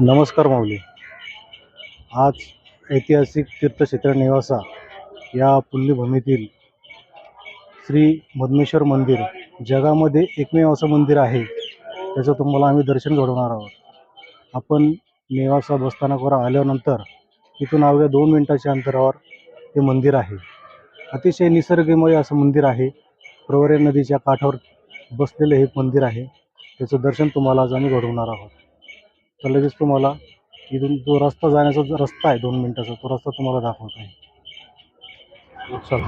नमस्कार माऊली. आज ऐतिहासिक तीर्थक्षेत्र निवासा या पुण्यभूमीतील श्री मधमेश्वर मंदिर जगामध्ये एकमेव असं मंदिर आहे त्याचं तुम्हाला आम्ही दर्शन घडवणार आहोत. आपण नेवासा बसस्थानकावर आल्यानंतर इथून अवघ्या दोन मिनटाच्या अंतरावर हे मंदिर आहे. अतिशय निसर्गमय असं मंदिर आहे. प्रवरे नदीच्या काठावर बसलेलं हे मंदिर आहे. त्याचं दर्शन तुम्हाला आज आम्ही घडवणार आहोत. तर लगेच तुम्हाला इथून जो रस्ता जाण्याचा जो रस्ता आहे दोन मिनटाचा तो रस्ता तुम्हाला दाखवत आहे. चला.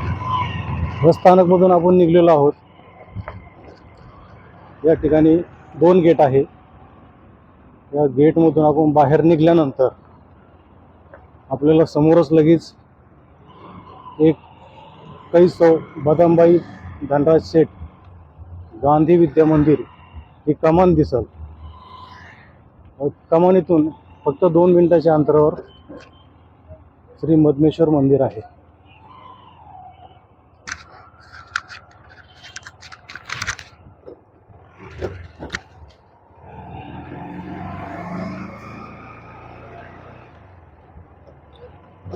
बस स्थानकमधून आपण निघलेलो आहोत. या ठिकाणी दोन गेट आहे. या गेटमधून आपण बाहेर निघल्यानंतर आपल्याला समोरच लगेच एक कैसो बदामबाई धनराज शेठ गांधी विद्या मंदिर ही कमान दिसल. कमानीतून फक्त दोन मिनिटाच्या अंतरावर श्री मधमेश्वर मंदिर आहे.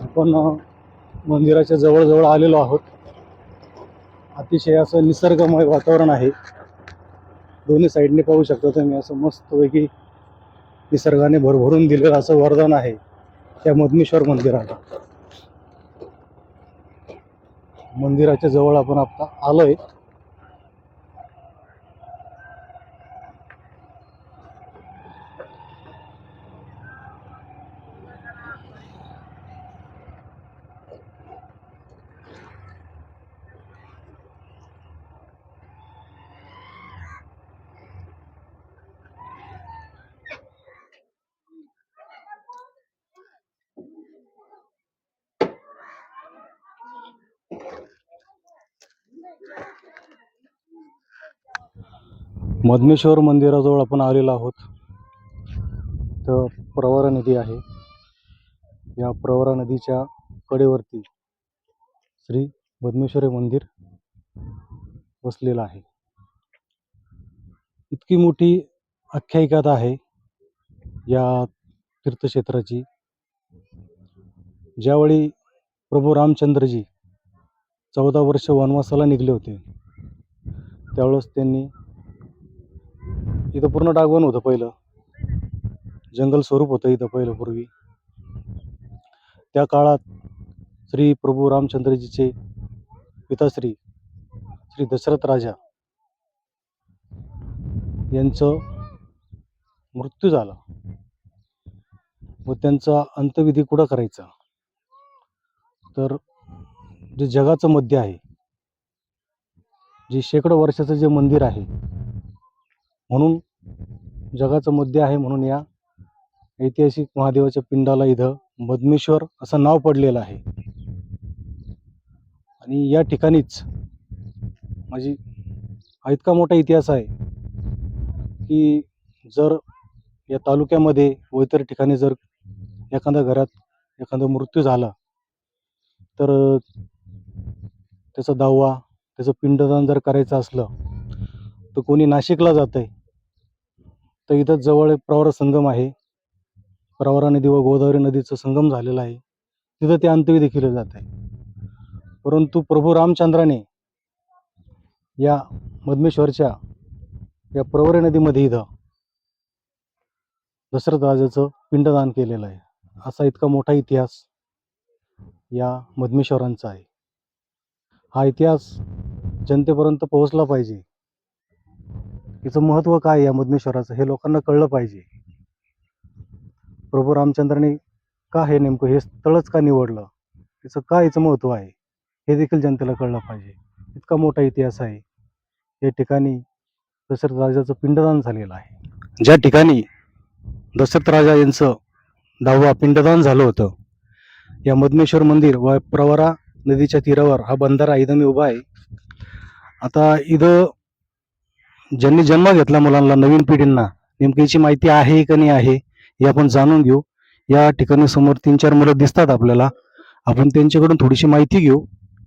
आपण मंदिराच्या जवळजवळ आलेलो आहोत. अतिशय असं निसर्गमय वातावरण आहे. दोन्ही साईडने पाहू शकता तुम्ही असं मस्तपैकी निसर्गाने भरभरून दिलेलं असं वरदान आहे. त्या मधमेश्वर मंदिराला. मंदिराच्या जवळ आपण आता आलोय. मधमेश्वर मंदिराजवळ आपण आलेलो आहोत. तर प्रवरा नदी आहे. या प्रवरा नदीच्या कडेवरती श्री मधमेश्वरी मंदिर वसलेलं आहे. इतकी मोठी आख्यायिकात आहे या तीर्थक्षेत्राची. ज्यावेळी प्रभू रामचंद्रजी चौदा वर्ष वनवासाला निघले होते त्यावेळेस त्यांनी इथं पूर्ण डागवण होतं पहिलं. जंगल स्वरूप होतं इथं पहिलं पूर्वी. त्या काळात श्री प्रभू रामचंद्रजीचे पिताश्री श्री दशरथ राजा यांचं मृत्यू झाला. व त्यांचा अंतविधी कुठं करायचा? तर जे जगाचं मध्य आहे जे शेकडो वर्षाचं जे मंदिर आहे म्हणून जगाचं मध्य आहे म्हणून या ऐतिहासिक महादेवाच्या पिंडाला इथं मधमेश्वर असं नाव पडलेलं आहे. आणि या ठिकाणीच माझी हा इतका मोठा इतिहास आहे की जर या तालुक्यामध्ये व इतर ठिकाणी जर एखाद्या घरात एखादा मृत्यू झाला तर त्याचा दावा त्याचं पिंडदान जर करायचं असलं तर कोणी नाशिकला जात आहे तर इथं जवळ एक प्रवरा संगम आहे. प्रवरा नदी व गोदावरी नदीचं संगम झालेला आहे. तिथं ते अंत्यविधी देखील जात आहे. परंतु प्रभू रामचंद्राने या मधमेश्वरच्या या प्रवरी नदीमध्ये इथं दशरथ राजाचं पिंडदान केलेलं आहे. असा इतका मोठा इतिहास या मधमेश्वरांचा आहे. हा इतिहास जनतेपर्यंत पोहोचला पाहिजे. हिचं महत्त्व काय या मधमेश्वराचं हे लोकांना कळलं पाहिजे. प्रभू रामचंद्राने का हे नेमकं हे स्थळच का निवडलं? हिचं का हिचं महत्त्व आहे? हे देखील जनतेला कळलं पाहिजे. इतका मोठा इतिहास आहे. या ठिकाणी दशरथ राजाचं पिंडदान झालेलं आहे. ज्या ठिकाणी दशरथ राजा यांचं दहावा पिंडदान झालं होतं या मधमेश्वर मंदिर व प्रवरा नदीच्या तीरावर हा बंधारा इथं मी उभा आहे. आता इथं ज्यांनी जन्म घेतला मुलांना नवीन पिढींना नेमकी याची माहिती आहे का नाही आहे हे आपण जाणून घेऊ. या ठिकाणी समोर तीन चार मुलं दिसतात आपल्याला. आपण त्यांच्याकडून थोडीशी माहिती घेऊ.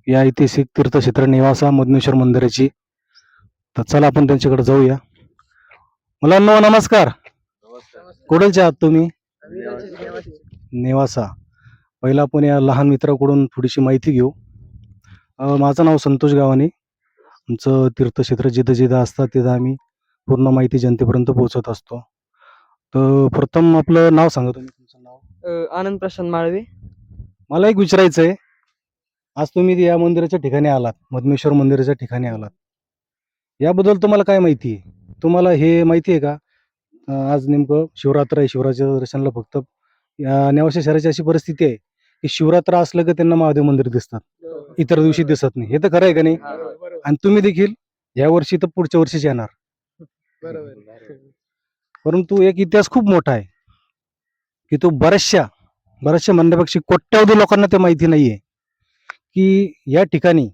या ऐतिहासिक तीर्थक्षेत्र निवासा मधमेश्वर मंदिराची. तर चला आपण त्यांच्याकडे जाऊया. मुलांना नमस्कार. कुठलचे आहात तुम्ही? नेवासा. पहिला आपण या लहान मित्राकडून थोडीशी माहिती घेऊ. माझं नाव संतोष गावाने. आमचं तीर्थक्षेत्र जिथं जिथं असतात तिथं आम्ही पूर्ण माहिती जनतेपर्यंत पोहोचवत असतो. तर प्रथम आपलं नाव सांगा तुम्ही तुमचं नाव. अ, आनंद प्रशांत माळवे. मला एक विचारायचं आहे आज तुम्ही या मंदिराच्या ठिकाणी आलात मधमेश्वर मंदिराच्या ठिकाणी आलात. याबद्दल तुम्हाला काय माहिती आहे? तुम्हाला हे माहिती आहे का? अं, आज नेमकं शिवरात्र आहे शिवराच्या दर्शनाला फक्त या नेवाशा शहराची अशी परिस्थिती आहे की शिवरात्र असलं की त्यांना महादेव मंदिर दिसतात. इतर दिवशी दिसत नाही. हे तर खरं आहे का नाही? आणि तुम्ही देखील या वर्षी तर पुढच्या वर्षीच येणार. परंतु एक इतिहास खूप मोठा आहे की तो बऱ्याचशा बऱ्याचशा म्हणण्यापेक्षा कोट्यावधी लोकांना ते माहिती नाहीये की या ठिकाणी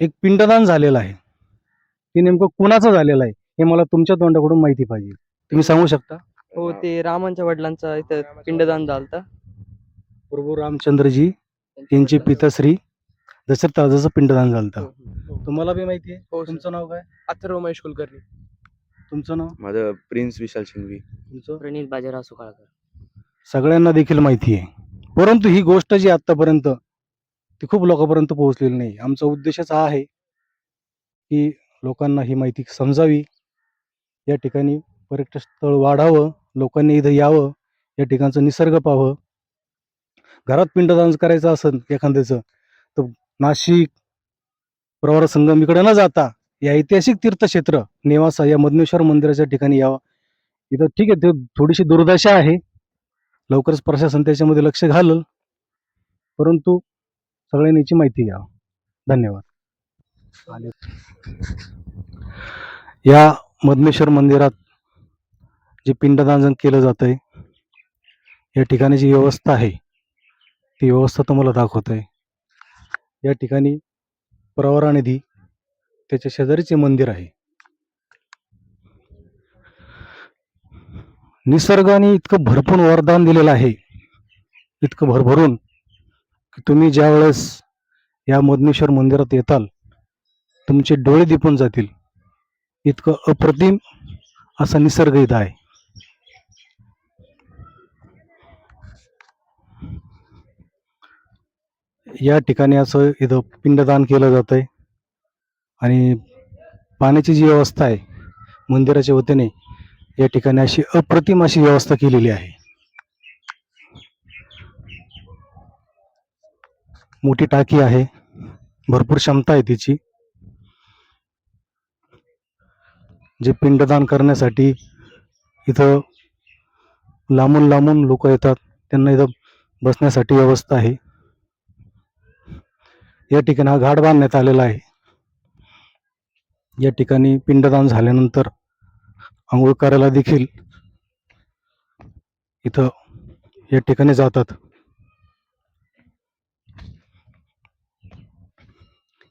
एक पिंडदान झालेलं आहे. ते नेमकं कुणाचं झालेलं आहे हे मला तुमच्या तोंडाकडून माहिती पाहिजे. तुम्ही सांगू शकता? हो ते रामांच्या वडिलांचा इथं पिंडदान झालता. प्रभू रामचंद्रजी त्यांचे पिताश्री दशरथ राजाचं पिंडदान झालं तुम्हाला बी माहिती आहे? हो तुमचं नाव काय? अथर्व महेश कुलकर्णी. तुमचं नाव? माझं प्रिन्स विशाल शिंगवी. तुमचं? प्रणित बाजीराव सुकाळकर सगळ्यांना देखील माहिती आहे. परंतु ही गोष्ट जी आतापर्यंत ती खूप लोकांपर्यंत पोहोचलेली नाही. आमचा उद्देशच हा आहे की लोकांना ही माहिती समजावी. या ठिकाणी पर्यटन स्थळ वाढावं. लोकांनी इथं यावं. या ठिकाणचं निसर्ग पाहावं. घरात पिंडदान करायचं असेल एखाद्याचं तर नाशिक प्रवार संगम इकडे न जाता या ऐतिहासिक तीर्थक्षेत्र नेवासा या मधनेश्वर मंदिराच्या ठिकाणी यावं. इथं ठीक आहे ते थोडीशी दुर्दशा आहे. लवकरच प्रशासन त्याच्यामध्ये लक्ष घालल. परंतु सगळ्यांनी याची माहिती घ्यावं. धन्यवाद. या मधनेश्वर मंदिरात जे पिंडदान केलं जात आहे या ठिकाणी जी व्यवस्था आहे. ती व्यवस्था तुम्हाला दाखवत आहे या ठिकाणी प्रवरा नदी त्याच्या शेजारीचे मंदिर आहे. निसर्गाने इतकं भरपूर वरदान दिलेलं आहे. इतकं भरभरून की तुम्ही ज्या वेळेस या मधनेश्वर मंदिरात येताल तुमचे डोळे दिपून जातील. इतकं अप्रतिम असा निसर्ग इथं आहे. या ठिकाणी असं इथं पिंडदान केलं जात आहे आणि पाण्याची जी व्यवस्था आहे मंदिराच्या वतीने या ठिकाणी अशी अप्रतिम अशी व्यवस्था केलेली आहे. मोठी टाकी आहे भरपूर क्षमता आहे तिची. जे पिंडदान करण्यासाठी इथं लांबून लांबून लोक येतात त्यांना इथं बसण्यासाठी व्यवस्था आहे. या ठिकाणी हा घाट बांधण्यात आलेला आहे. या ठिकाणी पिंडदान झाल्यानंतर आंघोळ करायला देखील इथं या ठिकाणी जातात.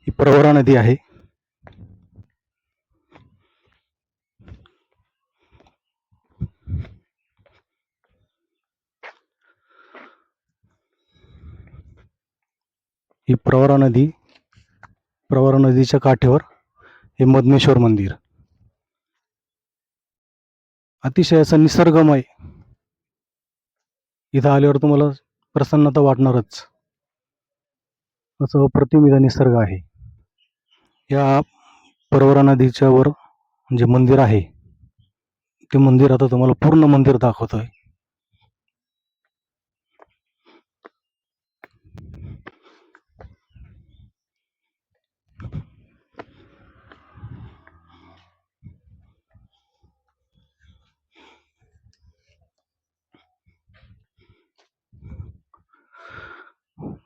ही प्रवरा नदी आहे. ही प्रवरा नदी प्रवरा नदीच्या काठेवर हे मधमेश्वर मंदिर. अतिशय असं निसर्गमय. इथं आल्यावर तुम्हाला प्रसन्नता वाटणारच. असं अप्रतिम इथं निसर्ग आहे. या परवरा नदीच्या वर जे मंदिर आहे ते मंदिर आता तुम्हाला पूर्ण मंदिर दाखवतोय.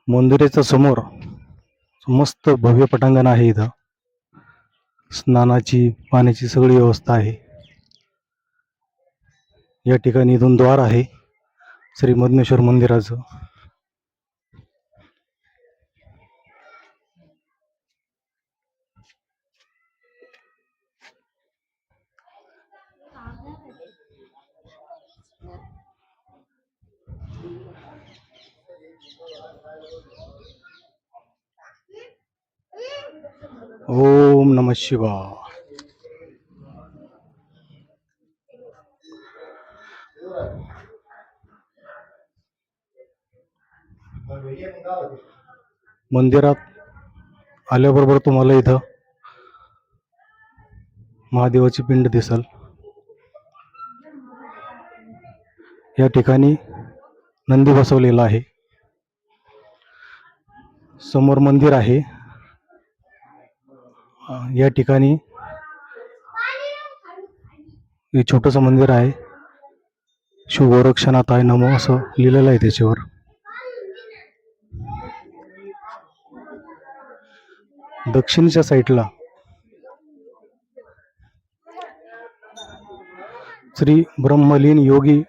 मंदिराच्या समोर मस्त भव्य पटांगण आहे इथं. स्नानाची पाण्याची सगळी व्यवस्था आहे. या ठिकाणी इथून द्वार आहे. श्री मधमेश्वर मंदिराचं. ओम नम शिवा मंदिरात आल्याबरोबर तुम्हाला इथं महादेवाची पिंड दिसल. या ठिकाणी नंदी बसवलेला आहे. समोर मंदिर आहे. या ठिकाणी हे छोटंसं मंदिर आहे. शिवगोरक्षणात आहे नमो असं लिहिलेलं आहे त्याच्यावर. दक्षिणच्या साईडला श्री ब्रह्मलीन योगी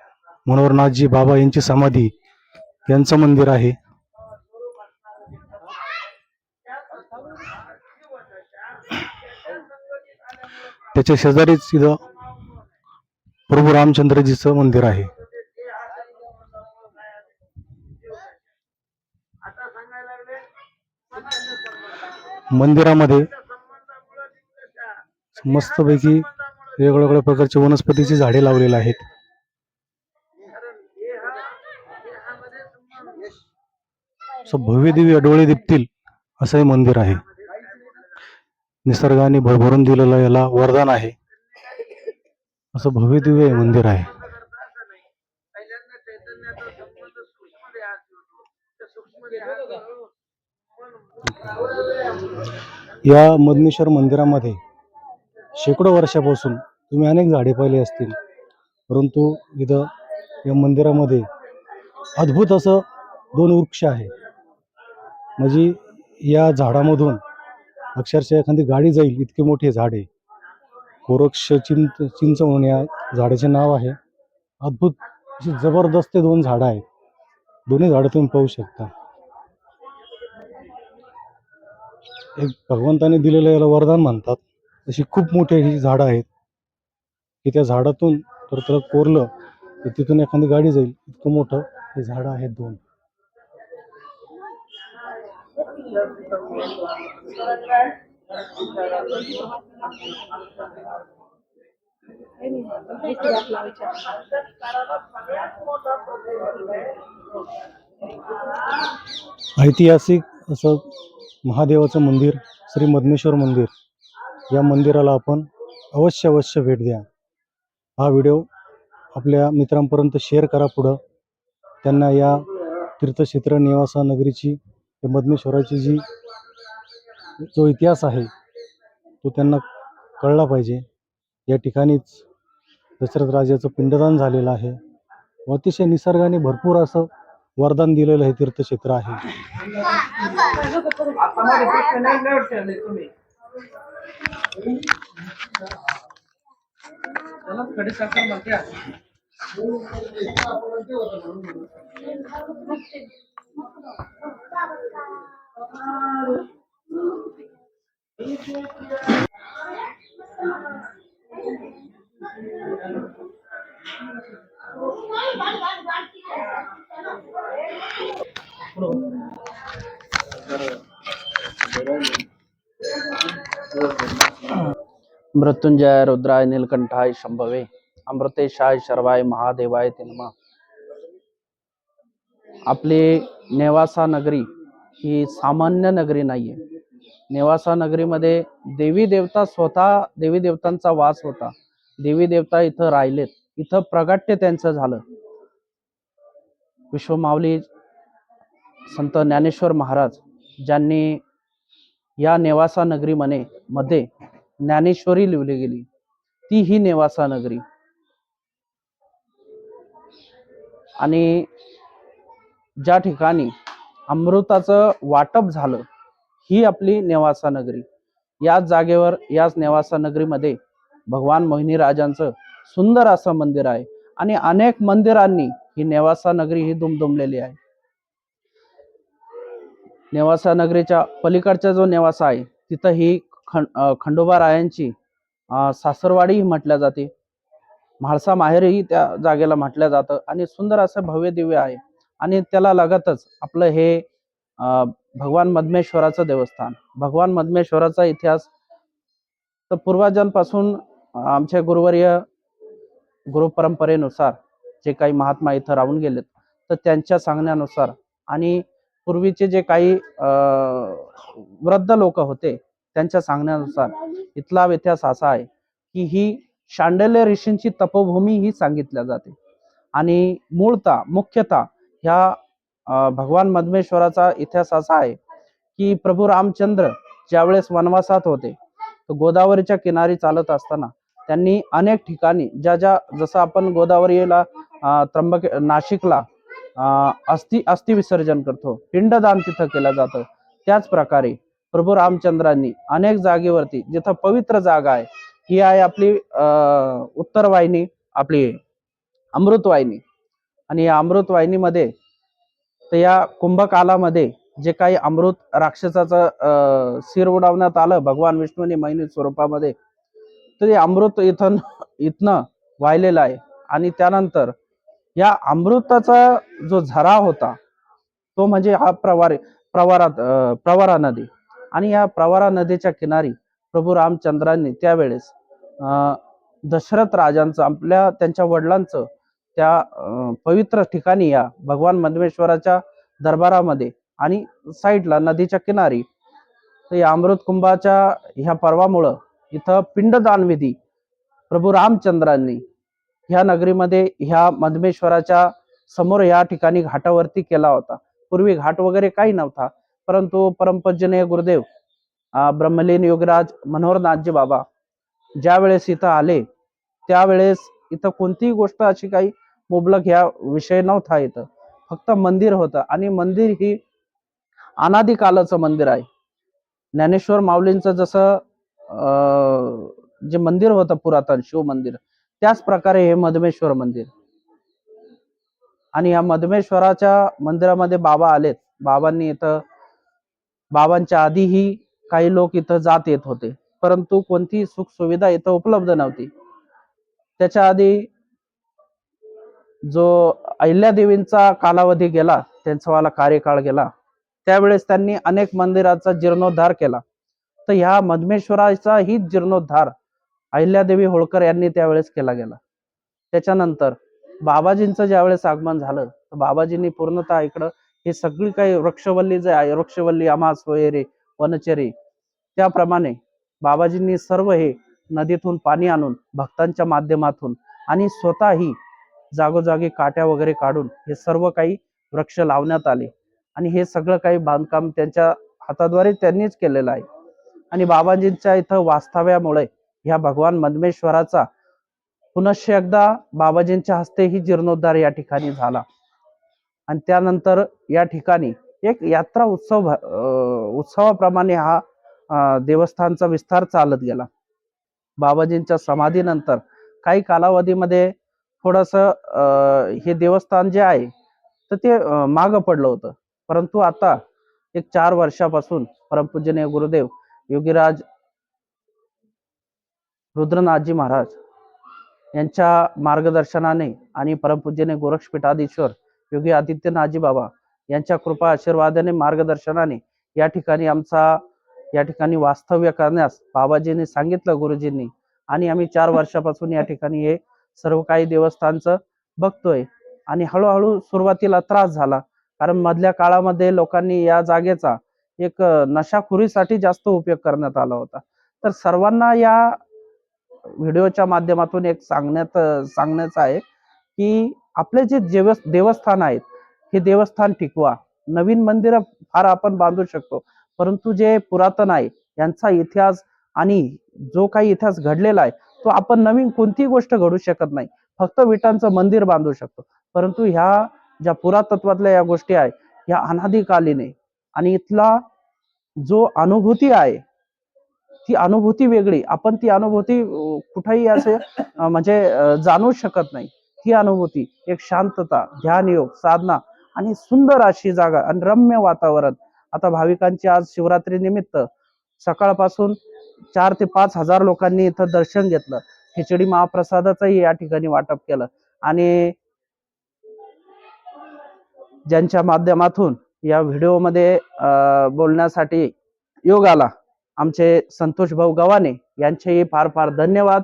मनोहरनाथजी बाबा यांची समाधी यांचं मंदिर आहे. त्याच्या शेजारीच इथं प्रभू रामचंद्रजीचं मंदिर आहे. मंदिरामध्ये मस्तपैकी वेगवेगळ्या प्रकारचे वनस्पतीची झाडे लावलेली आहेत. असं भव्य दिव्य डोळे दिपतील असं हे मंदिर आहे. निसर्गाने भरभरून दिलेलं याला वरदान आहे. असं भव्य दिव्य हे मंदिर आहे. या मदनेश्वर मंदिरामध्ये शेकडो वर्षापासून तुम्ही अनेक झाडे पाहिली असतील. परंतु इथं या मंदिरामध्ये अद्भुत असं दोन वृक्ष आहे. म्हणजे या झाडामधून अक्षरशः एखादी गाडी जाईल इतके मोठे झाड आहे. कोरक्ष चिंच चिंच म्हणून या झाडाचे नाव आहे. अद्भुत अशी जबरदस्त ते दोन झाडं आहेत. दोन्ही झाडं तुम्ही पाहू शकता. एक भगवंताने दिलेलं याला वरदान म्हणतात. अशी खूप मोठी ही झाडं आहेत. की त्या झाडातून तर त्याला कोरलं तर तिथून एखादी गाडी जाईल. इतकं मोठं हे झाडं आहेत दोन. ऐतिहासिक असं महादेवाचं मंदिर श्री मधनेश्वर मंदिर या मंदिराला आपण अवश्य अवश्य भेट द्या. हा व्हिडिओ आपल्या मित्रांपर्यंत शेअर करा पुढं. त्यांना या तीर्थक्षेत्र निवासा नगरीची या मधमेश्वराची जी जो इतिहास आहे तो त्यांना कळला पाहिजे. या ठिकाणीच दशरथ राजाचं पिंडदान झालेलं आहे. अतिशय निसर्गाने भरपूर असं वरदान दिलेलं हे तीर्थक्षेत्र आहे. मृत्युंजय रुद्राय नीलकंठाय शंभवे। अमृतेशाय शर्वाय महादेवाय ते आपली नेवासा नगरी ही सामान्य नगरी नाहीये. नेवासा नगरीमध्ये देवी देवता स्वतः देवी देवतांचा वास होता. देवी देवता इथं राहिलेत. इथं प्रगट्य त्यांचं झालं. विश्वमावली संत ज्ञानेश्वर महाराज ज्यांनी या नेवासा नगरी मने मध्ये ज्ञानेश्वरी लिहिली गेली ती ही नेवासा नगरी. आणि ज्या ठिकाणी अमृताचं वाटप झालं ही आपली नेवासा नगरी. याच जागेवर याच नेवासा नगरीमध्ये भगवान मोहिनीराजांचं सुंदर असं मंदिर आहे आणि अनेक मंदिरांनी ही नेवासा नगरी ही दुमदुमलेली आहे. नेवासा नगरीच्या पलीकडचा जो नेवासा आहे तिथं ही खंड खंडोबा रायांची सासरवाडी म्हटल्या जाते. म्हाळसा माहेरही त्या जागेला म्हटलं जातं आणि सुंदर असं भव्य दिव्य आहे. आणि त्याला लगतच आपलं हे भगवान मधमेश्वराचं देवस्थान. भगवान मधमेश्वराचा इतिहास तर पूर्वजांपासून आमच्या गुरुवर्य गुरु परंपरेनुसार जे काही महात्मा इथं राहून गेलेत तर त्यांच्या सांगण्यानुसार आणि पूर्वीचे जे काही वृद्ध लोक होते त्यांच्या सांगण्यानुसार इथला इतिहास असा आहे की ही शांडल्य ऋषींची तपोभूमी ही सांगितल्या जाते. आणि मूळतः मुख्यतः ह्या भगवान मधमेश्वराचा इतिहास असा आहे की प्रभू रामचंद्र ज्यावेळेस वनवासात होते गोदावरीच्या किनारी चालत असताना त्यांनी अनेक ठिकाणी ज्या ज्या जसं आपण गोदावरीला त्र्यंबके त्र्यंबक नाशिकला अं, अस्थि अस्थि विसर्जन करतो पिंडदान तिथं केलं जातं. त्याच प्रकारे प्रभू रामचंद्रांनी अनेक जागेवरती जिथं पवित्र जागा आहे ही आहे आपली उत्तर वाहिनी आपली अमृतवाहिनी आणि या अमृतवाहिनीमध्ये तर या कुंभकालामध्ये जे काही अमृत राक्षसाचं सिर शिर उडवण्यात आलं भगवान विष्णूने महिनी स्वरूपामध्ये तर ते अमृत इथं इथनं वाहिलेलं आहे. आणि त्यानंतर या अमृताचा जो झरा होता तो म्हणजे हा प्रवार प्रवारात प्रवारा नदी. आणि या प्रवारा नदीच्या किनारी प्रभू रामचंद्रांनी त्यावेळेस दशरथ राजांचं आपल्या त्यांच्या वडिलांचं त्या पवित्र ठिकाणी या भगवान मधमेश्वराच्या दरबारामध्ये आणि साईडला नदीच्या किनारी तर या अमृत कुंभाच्या ह्या पर्वामुळं इथं पिंडदान विधी प्रभू रामचंद्रांनी ह्या नगरीमध्ये ह्या मधमेश्वराच्या समोर या ठिकाणी घाटावरती केला होता. पूर्वी घाट वगैरे काही नव्हता परंतु परमपूजनीय गुरुदेव ब्रह्मलीन योगराज मनोहरनाथजी बाबा. ज्या वेळेस इथं आले त्यावेळेस इथं कोणतीही गोष्ट अशी काही मुबलक ह्या विषय नव्हता इथं. फक्त मंदिर होतं आणि मंदिर ही अनादिकालाचं मंदिर आहे. ज्ञानेश्वर माऊलींचं जसं जे मंदिर होतं पुरातन शिव मंदिर त्याच प्रकारे हे मधमेश्वर मंदिर. आणि या मधमेश्वराच्या मंदिरामध्ये बाबा आलेत. बाबांनी इथं बाबांच्या आधीही काही लोक इथं जात येत होते. परंतु कोणतीही सुख सुविधा इथं उपलब्ध नव्हती. त्याच्या आधी जो अहिल्यादेवींचा कालावधी गेला त्यांचा वाला कार्यकाळ गेला त्यावेळेस त्यांनी अनेक मंदिराचा जीर्णोद्धार केला. तर ह्या मधमेश्वराचा ही जीर्णोद्धार अहिल्यादेवी होळकर यांनी त्यावेळेस केला गेला. त्याच्यानंतर बाबाजींचं ज्यावेळेस आगमन झालं तर बाबाजींनी पूर्णतः इकडं हे सगळी काही वृक्षवल्ली जे आहे वृक्षवल्ली आमास वगैरे वनचरी. त्याप्रमाणे बाबाजींनी सर्व हे नदीतून पाणी आणून भक्तांच्या माध्यमातून आणि स्वतःही जागोजागी काट्या वगैरे काढून हे सर्व काही वृक्ष लावण्यात आले. आणि हे सगळं काही बांधकाम त्यांच्या हाताद्वारे त्यांनीच केलेलं आहे. आणि बाबाजींच्या इथं वास्तव्यामुळे ह्या भगवान मधमेश्वराचा पुनश्च एकदा बाबाजींच्या हस्ते ही जीर्णोद्धार या ठिकाणी झाला. आणि त्यानंतर या ठिकाणी एक यात्रा उत्सव उत्सवाप्रमाणे हा देवस्थानचा विस्तार चालत गेला. बाबाजींच्या समाधीनंतर काही कालावधीमध्ये थोडस हे देवस्थान जे आहे तर ते माग मागं पडलं होतं. परंतु आता एक चार वर्षापासून परमपूजनीय गुरुदेव योगीराज रुद्रनाथजी महाराज यांच्या मार्गदर्शनाने आणि परमपूजनीय गोरक्षपीठाधीश्वर योगी आदित्यनाथजी बाबा यांच्या कृपा आशीर्वादाने मार्गदर्शनाने या ठिकाणी आमचा या ठिकाणी वास्तव्य करण्यास बाबाजींनी सांगितलं गुरुजींनी. आणि आम्ही चार वर्षापासून या ठिकाणी हे सर्व काही देवस्थानचं बघतोय. आणि हळूहळू सुरुवातीला त्रास झाला. कारण मधल्या काळामध्ये लोकांनी या जागेचा एक नशाखुरीसाठी जास्त उपयोग करण्यात आला होता. तर सर्वांना या व्हिडिओच्या माध्यमातून एक सांगण्यात सांगण्याचं आहे की आपले जे देवस्थान आहेत हे देवस्थान टिकवा. नवीन मंदिरं फार आपण बांधू शकतो. परंतु जे पुरातन आहे यांचा इतिहास आणि जो काही इतिहास घडलेला आहे तो आपण नवीन कोणतीही गोष्ट घडू शकत नाही. फक्त विटांचं मंदिर बांधू शकतो. परंतु ह्या ज्या पुरातत्वातल्या या गोष्टी आहे ह्या अनाधिकालीन आहे आणि इथला जो अनुभूती आहे ती अनुभूती वेगळी. आपण ती अनुभूती कुठेही असे म्हणजे जाणू शकत नाही. ती अनुभूती एक शांतता ध्यान योग साधना आणि सुंदर अशी जागा आणि रम्य वातावरण. आता भाविकांची आज शिवरात्री निमित्त सकाळपासून चार ते पाच हजार लोकांनी इथं दर्शन घेतलं. खिचडी महाप्रसादाचंही या ठिकाणी वाटप केलं. आणि ज्यांच्या माध्यमातून या व्हिडिओमध्ये बोलण्यासाठी योग आला आमचे संतोष भाऊ गव्हाणे यांचेही फार फार धन्यवाद.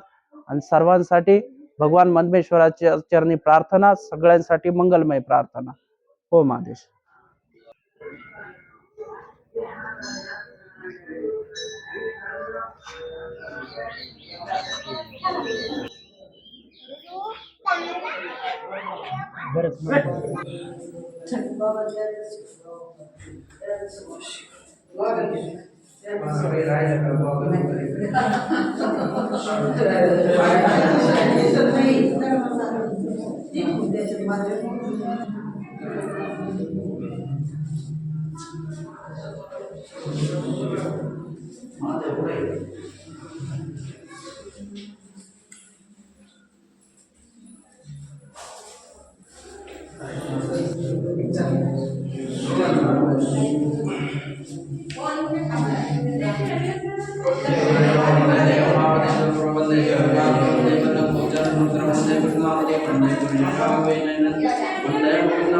आणि सर्वांसाठी भगवान मधमेश्वराच्या चरणी प्रार्थना सगळ्यांसाठी मंगलमय प्रार्थना. oh Tem um. महादेश मी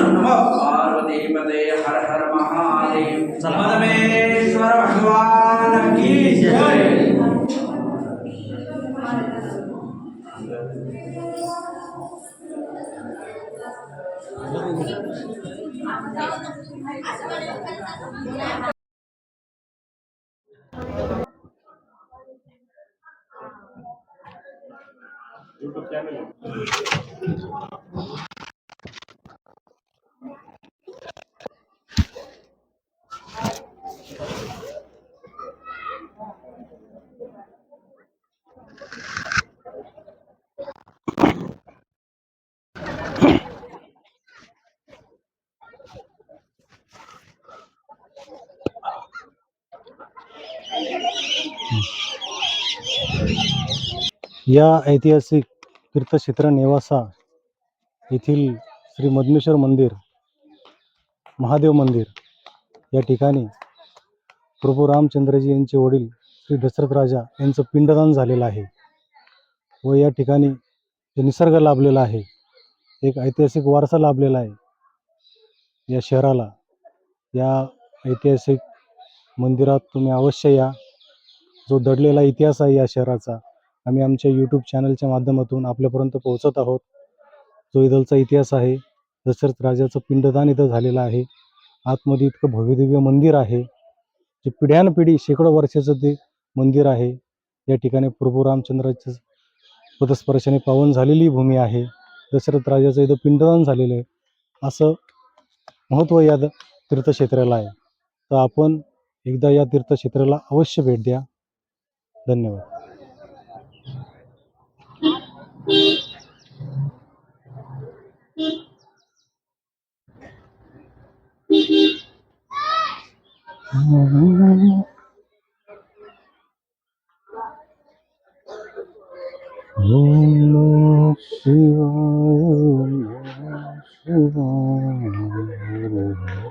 नमः पार्वती हर हर महादेव। परमेश्वर भगवान की जय। या ऐतिहासिक तीर्थक्षेत्र नेवासा येथील श्री मधमेश्वर मंदिर महादेव मंदिर या ठिकाणी प्रभू रामचंद्रजी यांचे वडील श्री दशरथ राजा यांचं पिंडदान झालेलं आहे व या ठिकाणी निसर्ग लाभलेला आहे. एक ऐतिहासिक वारसा लाभलेला आहे. या शहराला या ऐतिहासिक मंदिरात तुम्ही अवश्य या. जो दडलेला इतिहास आहे या शहराचा आम्ही आमच्या यूट्यूब चॅनलच्या माध्यमातून आपल्यापर्यंत पोहोचत आहोत. जो इथलचा इतिहास आहे दशरथ राजाचं पिंडदान इथं झालेलं आहे. आतमध्ये इतकं भव्यदिव्य मंदिर आहे जे पिढ्यानपिढी शेकडो वर्षाचं ते मंदिर आहे. या ठिकाणी प्रभू रामचंद्राच्या पदस्पर्शाने पावन झालेली भूमी आहे. दशरथ राजाचं इथं पिंडदान झालेलं आहे. असं महत्त्व या तीर्थक्षेत्राला आहे. तर आपण एकदा या तीर्थक्षेत्राला अवश्य भेट द्या. धन्यवाद. ओम नमः शिवाय ओम नमः शिवाय